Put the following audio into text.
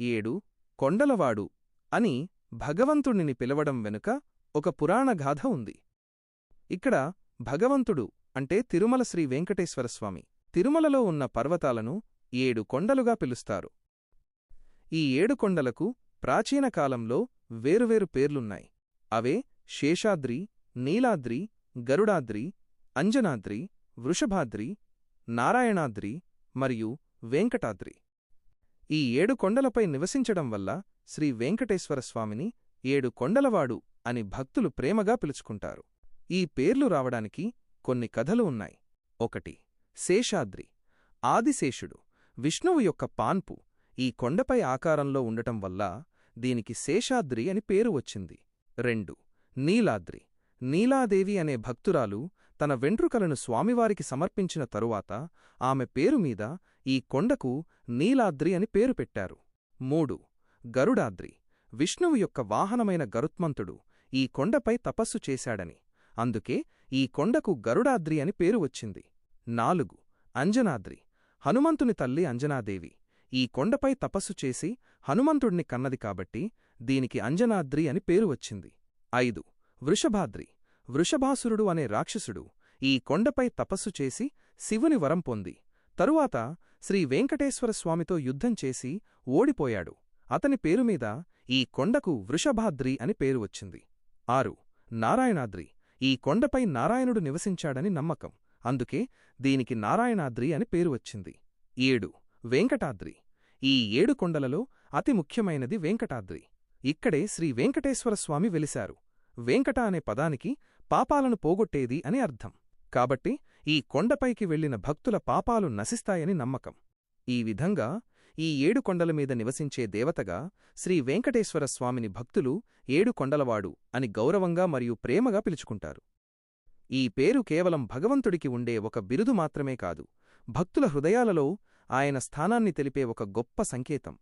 ఏడు కొండలవాడు అని భగవంతుణ్ణిని పిలవడం వెనుక ఒక పురాణగాథ ఉంది. ఇక్కడ భగవంతుడు అంటే తిరుమల శ్రీ వెంకటేశ్వరస్వామి తిరుమలలో ఉన్న పర్వతాలను ఏడు కొండలుగా పిలుస్తారు. ఈ ఏడు కొండలకు ప్రాచీన కాలంలో వేరువేరు పేర్లున్నాయి. అవే శేషాద్రి నీలాద్రి గరుడాద్రి అంజనాద్రి వృషభాద్రి నారాయణాద్రి మరియు వెంకటాద్రి. ఈ ఏడు కొండలపై నివసించడం వల్ల శ్రీ వెంకటేశ్వరస్వామిని ఏడు కొండలవాడు అని భక్తులు ప్రేమగా పిలుచుకుంటారు. ఈ పేర్లు రావడానికి కొన్ని కథలు ఉన్నాయి. ఒకటి శేషాద్రి. ఆదిశేషుడు విష్ణువు యొక్క పాన్పు ఈ కొండపై ఆకారంలో ఉండటం వల్ల దీనికి శేషాద్రి అని పేరు వచ్చింది. రెండు నీలాద్రి. నీలాదేవి అనే భక్తురాలు తన వెంట్రుకలను స్వామివారికి సమర్పించిన తరువాత ఆమె పేరు మీద ఈ కొండకు నీలాద్రి అని పేరు పెట్టారు. మూడు. గరుడాద్రి. విష్ణువు యొక్క వాహనమైన గరుత్మంతుడు ఈ కొండపై తపస్సు చేశాడని. అందుకే ఈ కొండకు గరుడాద్రి అని పేరు వచ్చింది. నాలుగు. అంజనాద్రి. హనుమంతుని తల్లి అంజనాదేవి. ఈ కొండపై తపస్సు చేసి హనుమంతుడిని కన్నది కాబట్టి దీనికి అంజనాద్రి అని పేరు వచ్చింది. ఐదు. వృషభాద్రి. వృషభాసురుడు అనే రాక్షసుడు ఈ కొండపై తపస్సు చేసి శివుని వరం పొంది. తరువాత శ్రీ వెంకటేశ్వర స్వామితో యుద్ధం చేసి ఓడిపోయాడు. అతని పేరుమీద ఈ కొండకు వృషభాద్రి అని పేరు వచ్చింది. ఆరు. నారాయణాద్రి. ఈ కొండపై నారాయణుడు నివసించాడని నమ్మకం. అందుకే దీనికి నారాయణాద్రి అని పేరు వచ్చింది. ఏడు. వెంకటాద్రి. ఈ ఏడు కొండలలో అతి ముఖ్యమైనది వెంకటాద్రి. ఇక్కడే శ్రీ వెంకటేశ్వరస్వామి వెలిశారు. వెంకట అనే పదానికి పాపాలను పోగొట్టేది అని అర్థం. కాబట్టి ఈ కొండపైకి వెళ్ళిన భక్తుల పాపాలు నశిస్తాయని నమ్మకం. ఈ విధంగా ఈ ఏడు కొండల మీద నివసించే దేవతగా శ్రీ వెంకటేశ్వర స్వామిని భక్తులు ఏడు కొండలవాడు అని గౌరవంగా మరియు ప్రేమగా పిలుచుకుంటారు. ఈ పేరు కేవలం భగవంతుడికి ఉండే ఒక బిరుదు మాత్రమే కాదు భక్తుల హృదయాలలో ఆయన స్థానాన్ని తెలిపే ఒక గొప్ప సంకేతం.